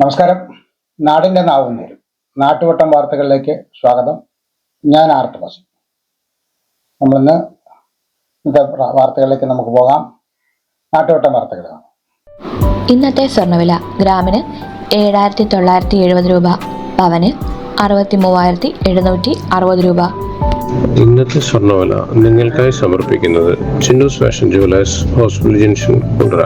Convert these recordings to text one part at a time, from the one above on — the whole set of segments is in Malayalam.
നമസ്കാരം. നാടിന്റെ നാവും നേരും. നാട്ടുവട്ടം വാർത്തകളിലേക്ക് സ്വാഗതം. ഞാൻ ആർട്ട് ബസ് നമ്മളിന്ന് ഇന്നത്തെ വാർത്തകളിലേക്ക് നമുക്ക് പോകാം. നാട്ടുവട്ടം വാർത്തകളാണ് ഇന്നത്തെ സ്വർണവില ഗ്രാമിന് ഏഴായിരത്തി തൊള്ളായിരത്തി എഴുപത് രൂപ. പവന് അറുപത്തി മൂവായിരത്തി എഴുന്നൂറ്റി അറുപത് രൂപ. ഇന്നത്തെ സ്വർണവില നിങ്ങൾക്കായി സമർപ്പിക്കുന്നത് Chinnu's fashion jewellers hospital junction Kundara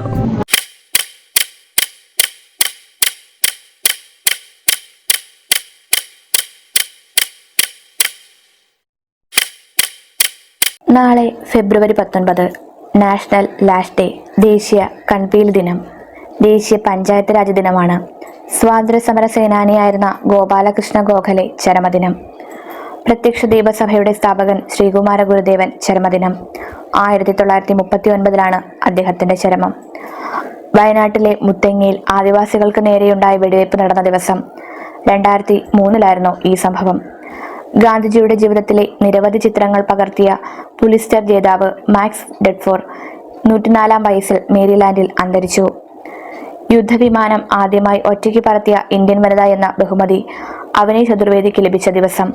നാളെ ഫെബ്രുവരി പത്തൊൻപത് നാഷണൽ ലാസ്റ്റ് ഡേ ദേശീയ കൺപീൽ ദിനം ദേശീയ പഞ്ചായത്ത് രാജ് ദിനമാണ്. സ്വാതന്ത്ര്യ സമര സേനാനിയായിരുന്ന ഗോപാലകൃഷ്ണ ഗോഖലെ ചരമദിനം. പ്രത്യക്ഷ ദീപസഭയുടെ സ്ഥാപകൻ ശ്രീകുമാര ഗുരുദേവൻ ചരമദിനം. ആയിരത്തി തൊള്ളായിരത്തി മുപ്പത്തി ഒൻപതിലാണ് അദ്ദേഹത്തിന്റെ ചരമം. വയനാട്ടിലെ മുത്തങ്ങയിൽ ആദിവാസികൾക്ക് നേരെയുണ്ടായ വെടിവയ്പ് നടന്ന ദിവസം രണ്ടായിരത്തി മൂന്നിലായിരുന്നു ഈ സംഭവം. ഗാന്ധിജിയുടെ ജീവിതത്തിലെ നിരവധി ചിത്രങ്ങൾ പകർത്തിയ പുലിസ്റ്റർ ജേതാവ് മാക്സ് ഡെഡ്ഫോർ നൂറ്റിനാലാം വയസ്സിൽ മേരിലാൻഡിൽ അന്തരിച്ചു. യുദ്ധവിമാനം ആദ്യമായി ഒറ്റയ്ക്ക് പറത്തിയ ഇന്ത്യൻ വനിത എന്ന ബഹുമതി അവനി ചതുർവേദിക്ക് ലഭിച്ച ദിവസം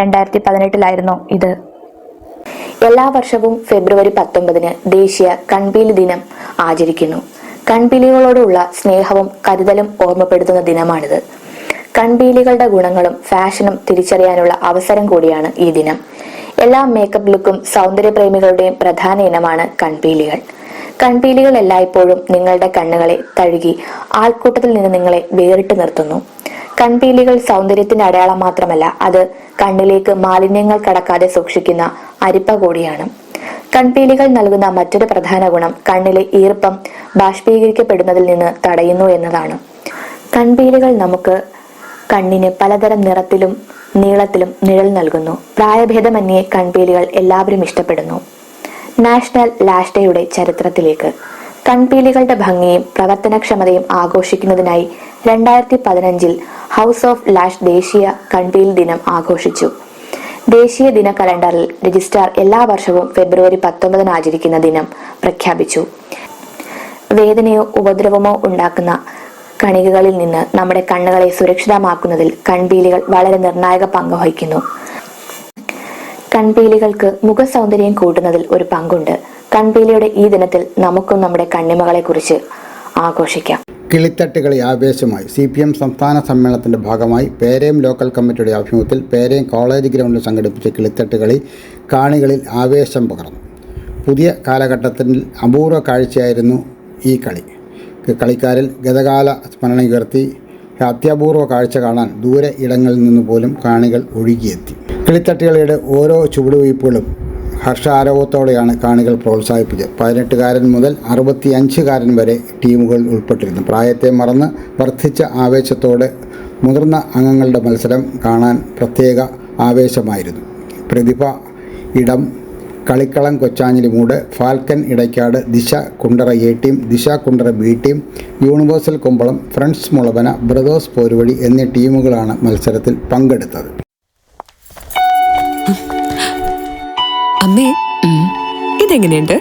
രണ്ടായിരത്തി പതിനെട്ടിലായിരുന്നു ഇത്. എല്ലാ വർഷവും ഫെബ്രുവരി പത്തൊമ്പതിന് ദേശീയ കൺപീലി ദിനം ആചരിക്കുന്നു. കൺപീലികളോടുള്ള സ്നേഹവും കരുതലും ഓർമ്മപ്പെടുത്തുന്ന ദിനമാണിത്. കൺപീലികളുടെ ഗുണങ്ങളും ഫാഷനും തിരിച്ചറിയാനുള്ള അവസരം കൂടിയാണ് ഈ ദിനം. എല്ലാ മേക്കപ്പ് ലുക്കും സൗന്ദര്യപ്രേമികളുടെയും പ്രധാന ഇനമാണ് കൺപീലികൾ. കൺപീലികൾ എല്ലായ്പ്പോഴും നിങ്ങളുടെ കണ്ണുകളെ തഴുകി ആൾക്കൂട്ടത്തിൽ നിന്ന് നിങ്ങളെ വേറിട്ട് നിർത്തുന്നു. കൺപീലികൾ സൗന്ദര്യത്തിന്റെ അടയാളം മാത്രമല്ല അത് കണ്ണിലേക്ക് മാലിന്യങ്ങൾ കടക്കാതെ സൂക്ഷിക്കുന്ന അരിപ്പ കൂടിയാണ്. കൺപീലികൾ നൽകുന്ന മറ്റൊരു പ്രധാന ഗുണം കണ്ണിലെ ഈർപ്പം ബാഷ്പീകരിക്കപ്പെടുന്നതിൽ നിന്ന് തടയുന്നു എന്നതാണ്. കൺപീലികൾ നമുക്ക് കണ്ണിന് പലതരം നിറത്തിലും നീളത്തിലും നിഴൽ നൽകുന്നു. പ്രായഭേദമന്യേ കൺപീലികൾ എല്ലാവരും ഇഷ്ടപ്പെടുന്നു. നാഷണൽ ലാഷ് ഡേയുടെ ചരിത്രത്തിലേക്ക്. കൺപീലികളുടെ ഭംഗിയും പ്രവർത്തനക്ഷമതയും ആഘോഷിക്കുന്നതിനായി രണ്ടായിരത്തി പതിനഞ്ചിൽ ഹൗസ് ഓഫ് ലാഷ് ദേശീയ കൺപീൽ ദിനം ആഘോഷിച്ചു. ദേശീയ ദിന കലണ്ടറിൽ രജിസ്ട്രാർ എല്ലാ വർഷവും ഫെബ്രുവരി പത്തൊമ്പതിന് ആചരിക്കുന്ന ദിനം പ്രഖ്യാപിച്ചു. വേദനയോ ഉപദ്രവമോ ഉണ്ടാക്കുന്ന കണികകളിൽ നിന്ന് നമ്മുടെ കണ്ണുകളെ സുരക്ഷിതമാക്കുന്നതിൽ കൺപീലികൾ വളരെ നിർണായക പങ്ക് വഹിക്കുന്നു. കൺപീലികൾക്ക് മുഖസൗന്ദര്യം കൂട്ടുന്നതിൽ ഒരു പങ്കുണ്ട്. കൺപീലിയുടെ ഈ ദിനത്തിൽ നമുക്കും നമ്മുടെ കണ്ണിമകളെ കുറിച്ച് ആഘോഷിക്കാം. കിളിത്തട്ടുകളി ആവേശമായി സി പി എം സംസ്ഥാന സമ്മേളനത്തിന്റെ ഭാഗമായി പേരയം ലോക്കൽ കമ്മിറ്റിയുടെ ആഭിമുഖ്യത്തിൽ പേരയം കോളേജ് ഗ്രൗണ്ടിൽ സംഘടിപ്പിച്ച കിളിത്തട്ടുകളി കാണികളിൽ ആവേശം പകർന്നു. പുതിയ കാലഘട്ടത്തിൽ അപൂർവ കാഴ്ചയായിരുന്നു ഈ കളി. കളിക്കാരിൽ ഗതകാല സ്മരണയുയർത്തി അത്യപൂർവ കാഴ്ച കാണാൻ ദൂരെ ഇടങ്ങളിൽ നിന്ന് പോലും കാണികൾ ഒഴുകിയെത്തി. കിളിത്തട്ടുകളിയുടെ ഓരോ ചുവടുവയ്പ്പുകളും ഹർഷാരവത്തോടെയാണ് കാണികൾ പ്രോത്സാഹിപ്പിച്ചത്. പതിനെട്ടുകാരൻ മുതൽ അറുപത്തിയഞ്ചുകാരൻ വരെ ടീമുകൾ ഉൾപ്പെട്ടിരുന്നു. പ്രായത്തെ മറന്ന് വർദ്ധിച്ച ആവേശത്തോടെ മുതിർന്ന അംഗങ്ങളുടെ മത്സരം കാണാൻ പ്രത്യേക ആവേശമായിരുന്നു. പ്രതിഭ ഇടം കളിക്കളം കൊച്ചാഞ്ഞിലിമൂട് ഫാൽക്കൻ ഇടയ്ക്കാട് ദിശ Kundara A team Disha Kundara B team universal Kumbalam friends Mulavana brothers Poruvazhi എന്നീ ടീമുകളാണ് മത്സരത്തിൽ പങ്കെടുത്തത്. അമ്മേ ഇതെങ്ങനെയുണ്ട്?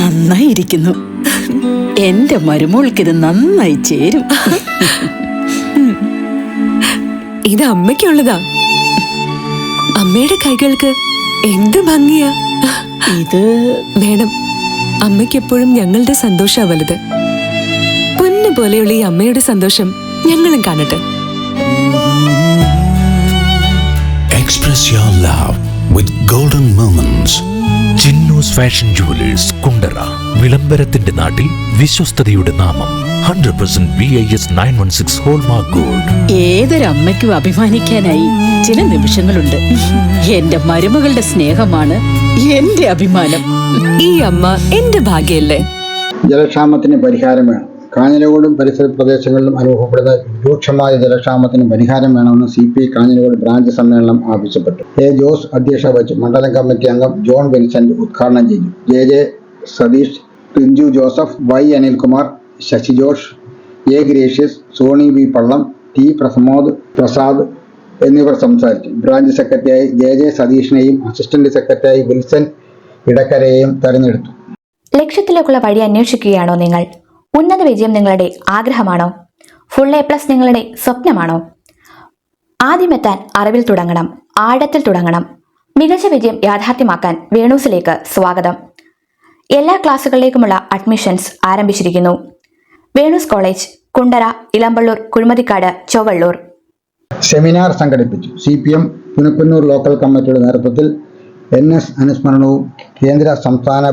നന്നായിരിക്കുന്നു. എന്റെ മരുമോൾക്കിത് നന്നായി ചേരും. ഇത് അമ്മയ്ക്കുള്ളതാ. അമ്മയുടെ കൈകൾക്ക് എന്ത് ഭംഗിയാ. ഇത് വേണം അമ്മയ്ക്ക് എപ്പോഴും ഞങ്ങളുടെ സന്തോഷാ വലുത്. പൊന്നു പോലെയുള്ള ഈ അമ്മയുടെ സന്തോഷം ഞങ്ങളും കാണട്ടെ. Express your love with golden moments. Chinnu's fashion jewellers Kundara വിളംബരത്തിന്റെ നാട്ടിൽ വിശ്വസ്തതയുടെ നാമം hundred percent B I S nine one six hallmark gold ഏതൊരമ്മയ്ക്കും അഭിമാനിക്കാനായി ചില നിമിഷങ്ങളുണ്ട്. എന്റെ മരുമകളുടെ സ്നേഹമാണ് എന്റെ അഭിമാനം. ഈ അമ്മ എന്റെ ഭാഗ്യല്ലേ? ജലക്ഷാമത്തിന് പരിഹാരം വേണം. കാഞ്ഞിരകോടും പരിസര പ്രദേശങ്ങളിലും അനുഭവപ്പെടുന്ന രൂക്ഷമായ ജലക്ഷാമത്തിന് പരിഹാരം വേണമെന്ന് സി പി കാഞ്ഞിരകോട് ബ്രാഞ്ച് സമ്മേളനം ആവശ്യപ്പെട്ടു. എ ജോസ് അധ്യക്ഷ വഹിച്ചു. മണ്ഡലം കമ്മിറ്റി അംഗം ജോൺ വിൻസെന്റ് ഉദ്ഘാടനം ചെയ്തു. J J Satheesh Rinchu Joseph Y Anilkumar Sasi Josh A Gracious Soni V Pallam T Prasamod Prasad എന്നിവർ സംസാരിച്ചു. ബ്രാഞ്ച് സെക്രട്ടറിയായി ജെ ജെ സതീഷിനെയും അസിസ്റ്റന്റ് സെക്രട്ടറിയായി വിൽസൺ ഇടക്കരയെയും തെരഞ്ഞെടുത്തു. ലക്ഷ്യത്തിലേക്കുള്ള വഴി അന്വേഷിക്കുകയാണോ നിങ്ങൾ? ഉന്നത വിജയം നിങ്ങളുടെ ആഗ്രഹമാണോ? ഫുൾ എ പ്ലസ് നിങ്ങളുടെ സ്വപ്നമാണോ? ആദ്യമെത്താൻ അറിവിൽ തുടങ്ങണം ആഴത്തിൽ തുടങ്ങണം. മികച്ച വിജയം യാഥാർത്ഥ്യമാക്കാൻ വേണൂസിലേക്ക് സ്വാഗതം. എല്ലാ ക്ലാസുകളിലേക്കുമുള്ള അഡ്മിഷൻസ് ആരംഭിച്ചിരിക്കുന്നു. വേണൂസ് കോളേജ് കുണ്ടറ ഇളമ്പള്ളൂർ കുഴിമതിക്കാട് ചൊവ്വള്ളൂർ. സെമിനാർ സംഘടിപ്പിച്ചു. C P M Punakkunnoor local കമ്മിറ്റിയുടെ നേതൃത്വത്തിൽ എൻ എസ് അനുസ്മരണവും കേന്ദ്ര സംസ്ഥാന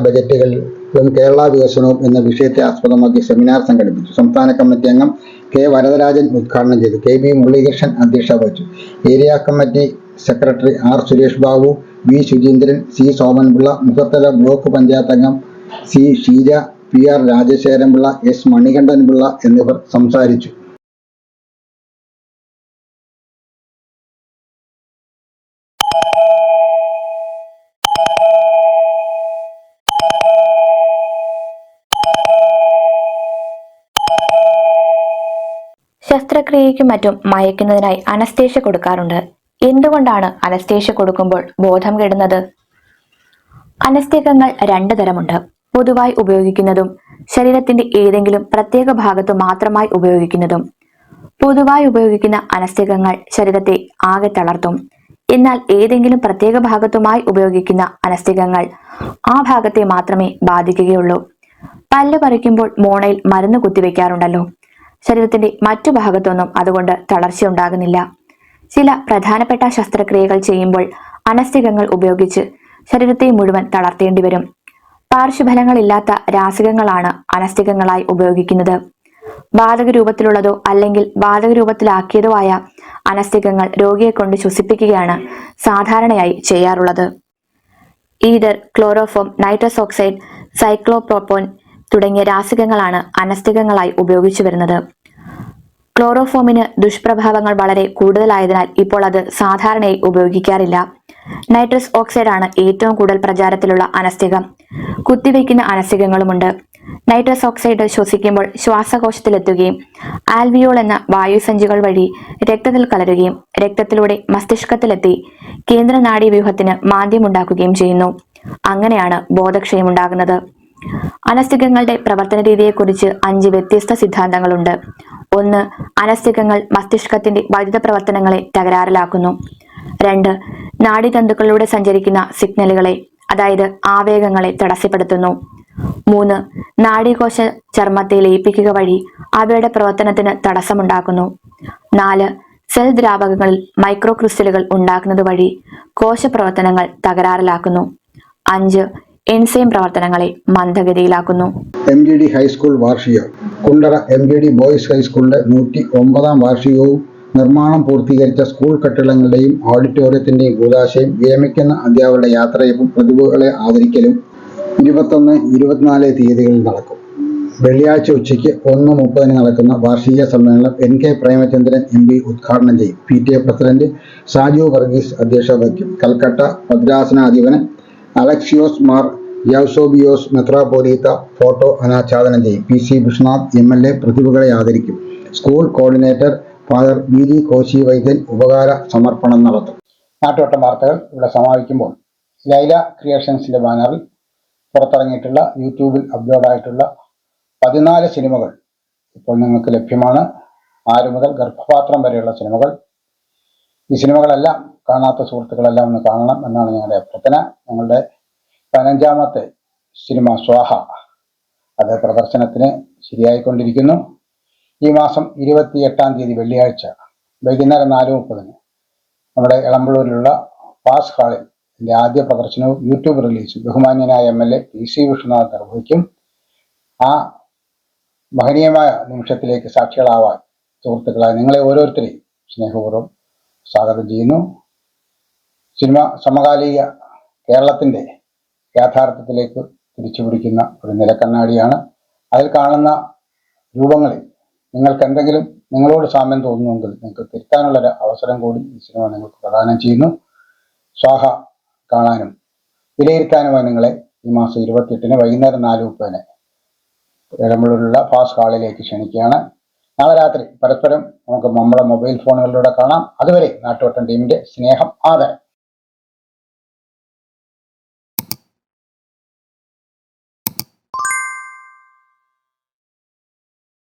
ബജറ്റുകളിലും കേരള വികസനവും എന്ന വിഷയത്തെ ആസ്പദമാക്കി സെമിനാർ സംഘടിപ്പിച്ചു. സംസ്ഥാന കമ്മിറ്റി അംഗം കെ വരദരാജൻ ഉദ്ഘാടനം ചെയ്തു. കെ ബി മുരളീകൃഷ്ണൻ അധ്യക്ഷത വഹിച്ചു. Area committee secretary R Suresh Babu V Suchindran C Somanpillai Mukhathala block panchayat അംഗം C Sheeja P R Rajasekharanpillai S Manikandanpillai എന്നിവർ സംസാരിച്ചു. ശസ്ത്രക്രിയയ്ക്കും മറ്റും മയക്കുന്നതിനായി അനസ്തേഷ്യ കൊടുക്കാറുണ്ട്. എന്തുകൊണ്ടാണ് അനസ്തേഷ്യ കൊടുക്കുമ്പോൾ ബോധം കെടുന്നത്? അനസ്തേകങ്ങൾ രണ്ടു തരമുണ്ട്. പൊതുവായി ഉപയോഗിക്കുന്നതും ശരീരത്തിന്റെ ഏതെങ്കിലും പ്രത്യേക ഭാഗത്ത് മാത്രമായി ഉപയോഗിക്കുന്നതും. പൊതുവായി ഉപയോഗിക്കുന്ന അനസ്തേകങ്ങൾ ശരീരത്തെ ആകെ തളർത്തും. എന്നാൽ ഏതെങ്കിലും പ്രത്യേക ഭാഗത്തുമായി ഉപയോഗിക്കുന്ന അനസ്തികങ്ങൾ ആ ഭാഗത്തെ മാത്രമേ ബാധിക്കുകയുള്ളൂ. പല്ല് പറിക്കുമ്പോൾ മോണയിൽ മരുന്ന് കുത്തിവെക്കാറുണ്ടല്ലോ. ശരീരത്തിന്റെ മറ്റു ഭാഗത്തൊന്നും അതുകൊണ്ട് തളർച്ചയുണ്ടാകുന്നില്ല ചില പ്രധാനപ്പെട്ട ശസ്ത്രക്രിയകൾ ചെയ്യുമ്പോൾ അനസ്തികങ്ങൾ ഉപയോഗിച്ച് ശരീരത്തെ മുഴുവൻ തളർത്തേണ്ടി വരും. പാർശ്വഫലങ്ങളില്ലാത്ത രാസികങ്ങളാണ് അനസ്തികങ്ങളായി ഉപയോഗിക്കുന്നത്. ബാധക രൂപത്തിലുള്ളതോ അല്ലെങ്കിൽ ബാധക രൂപത്തിലാക്കിയതോ ആയ അനസ്തികങ്ങൾ രോഗിയെ കൊണ്ട് ശ്വസിപ്പിക്കുകയാണ് സാധാരണയായി ചെയ്യാറുള്ളത്. ഈതർ ക്ലോറോഫോം നൈട്രസ് ഓക്സൈഡ് തുടങ്ങിയ രാസികങ്ങളാണ് അനസ്തികങ്ങളായി ഉപയോഗിച്ചു വരുന്നത്. ക്ലോറോഫോമിന് ദുഷ്പ്രഭാവങ്ങൾ വളരെ കൂടുതലായതിനാൽ ഇപ്പോൾ അത് സാധാരണയായി ഉപയോഗിക്കാറില്ല. നൈട്രസ് ഓക്സൈഡ് ആണ് ഏറ്റവും കൂടുതൽ പ്രചാരത്തിലുള്ള അനസ്തികം. കുത്തിവയ്ക്കുന്ന അനസ്തികങ്ങളുമുണ്ട്. നൈട്രസ് ഓക്സൈഡ് ശ്വസിക്കുമ്പോൾ ശ്വാസകോശത്തിലെത്തുകയും ആൽവിയോൾ എന്ന വായുസഞ്ചികൾ വഴി രക്തത്തിൽ കലരുകയും രക്തത്തിലൂടെ മസ്തിഷ്കത്തിലെത്തി കേന്ദ്ര നാഡീവ്യൂഹത്തിന് മാന്ദ്യമുണ്ടാക്കുകയും ചെയ്യുന്നു. അങ്ങനെയാണ് ബോധക്ഷയമുണ്ടാകുന്നത്. അനസ്തികങ്ങളുടെ പ്രവർത്തന രീതിയെക്കുറിച്ച് അഞ്ച് വ്യത്യസ്ത സിദ്ധാന്തങ്ങളുണ്ട്. ഒന്ന് അനസ്തികങ്ങൾ മസ്തിഷ്കത്തിന്റെ വൈദ്യുത പ്രവർത്തനങ്ങളെ തകരാറിലാക്കുന്നു. രണ്ട് നാഡിതന്തുക്കളിലൂടെ സഞ്ചരിക്കുന്ന സിഗ്നലുകളെ അതായത് ആവേഗങ്ങളെ തടസ്സപ്പെടുത്തുന്നു. മൂന്ന് നാഡീകോശ ചർമ്മത്തെ ലയിപ്പിക്കുക വഴി അവയുടെ പ്രവർത്തനത്തിന് തടസ്സമുണ്ടാക്കുന്നു. നാല് സെൽ ദ്രാവകങ്ങളിൽ മൈക്രോ ക്രിസ്റ്റലുകൾ ഉണ്ടാക്കുന്നത് വഴി കോശപ്രവർത്തനങ്ങൾ തകരാറിലാക്കുന്നു. അഞ്ച് എൻസൈം പ്രവർത്തനങ്ങളെ മന്ദഗതിയിലാക്കുന്നു. M G D high school വാർഷികം. Kundara M G D boys ഹൈസ്കൂളിന്റെ നൂറ്റി ഒമ്പതാം വാർഷികവും നിർമ്മാണം പൂർത്തീകരിച്ച സ്കൂൾ കെട്ടിടങ്ങളുടെയും ഓഡിറ്റോറിയത്തിന്റെയും കൂതാശയും വിരമിക്കുന്ന അധ്യാപകരുടെ യാത്രയും പ്രതിഭകളെ ആദരിക്കലും ഇരുപത്തൊന്ന് ഇരുപത്തിനാല് തീയതികളിൽ നടക്കും. വെള്ളിയാഴ്ച ഉച്ചയ്ക്ക് ഒന്ന് മുപ്പതിന് നടക്കുന്ന വാർഷിക സമ്മേളനം N K Premachandran M P ഉദ്ഘാടനം ചെയ്യും. P T A president Saju Varghese അധ്യക്ഷത വഹിക്കും. കൽക്കട്ട ഭദ്രാസനാധിപന് അലക്സിയോസ് മാർ യൗസോബിയോസ് മെത്രാപോലീത്ത ഫോട്ടോ അനാച്ഛാദനം ചെയ്യും. P C Vishnunath M L A പ്രതിഭകളെ ആദരിക്കും. School coordinator father B G Koshy Vaidyan ഉപകാര സമർപ്പണം നടത്തും. നാട്ടുവട്ടം വാർത്തകൾ ഇവിടെ സമാപിക്കുമ്പോൾ. ലൈല ക്രിയേഷൻസിന്റെ ബാനറിൽ പുറത്തിറങ്ങിയിട്ടുള്ള യൂട്യൂബിൽ അപ്ലോഡായിട്ടുള്ള പതിനാല് സിനിമകൾ ഇപ്പോൾ നിങ്ങൾക്ക് ലഭ്യമാണ്. ആറ് മുതൽ ഗർഭപാത്രം വരെയുള്ള സിനിമകൾ. ഈ സിനിമകളെല്ലാം കാണാത്ത സുഹൃത്തുക്കളെല്ലാം ഒന്ന് കാണണം എന്നാണ് ഞങ്ങളുടെ അഭ്യർത്ഥന. ഞങ്ങളുടെ പതിനഞ്ചാമത്തെ സിനിമ സ്വാഹ. അത് പ്രദർശനത്തിന് ശരിയായിക്കൊണ്ടിരിക്കുന്നു. ഈ മാസം ഇരുപത്തി എട്ടാം തീയതി വെള്ളിയാഴ്ച വൈകുന്നേരം നാല് മുപ്പതിന് നമ്മുടെ എളമ്പള്ളൂരിലുള്ള പാസ് ഹാളിൽ ഇതിന്റെ ആദ്യ പ്രദർശനവും യൂട്യൂബ് റിലീസും ബഹുമാന്യനായ M L A P C Vishnunath നിർവഹിക്കും. ആ മഹനീയമായ നിമിഷത്തിലേക്ക് സാക്ഷികളാവാൻ സുഹൃത്തുക്കളായ നിങ്ങളെ ഓരോരുത്തരെയും സ്നേഹപൂർവം സ്വാഗതം ചെയ്യുന്നു. സിനിമ സമകാലിക കേരളത്തിന്റെ യാഥാർത്ഥ്യത്തിലേക്ക് തിരിച്ചുപിടിക്കുന്ന ഒരു നിലക്കണ്ണാടിയാണ്. അതിൽ കാണുന്ന രൂപങ്ങളിൽ നിങ്ങൾക്ക് എന്തെങ്കിലും നിങ്ങളോട് സാമ്യം തോന്നുന്നുവെങ്കിൽ നിങ്ങൾക്ക് തിരുത്താനുള്ള ഒരു അവസരം കൂടി ഈ സിനിമ നിങ്ങൾക്ക് പ്രദാനം ചെയ്യുന്നു. സ്വാഹ കാണാനും വിലയിരുത്താനുമായി നിങ്ങളെ ഈ മാസം ഇരുപത്തിയെട്ടിന് വൈകുന്നേരം നാല് മുപ്പതിന് ഇടമുള്ള ഫാസ്റ്റ് ഹാളിലേക്ക് ക്ഷണിക്കുകയാണ്. നാളെ രാത്രി പരസ്പരം നമുക്ക് നമ്മുടെ മൊബൈൽ ഫോണുകളിലൂടെ കാണാം. അതുവരെ നാട്ടുവട്ടം ടീമിന്റെ സ്നേഹം ആദരം.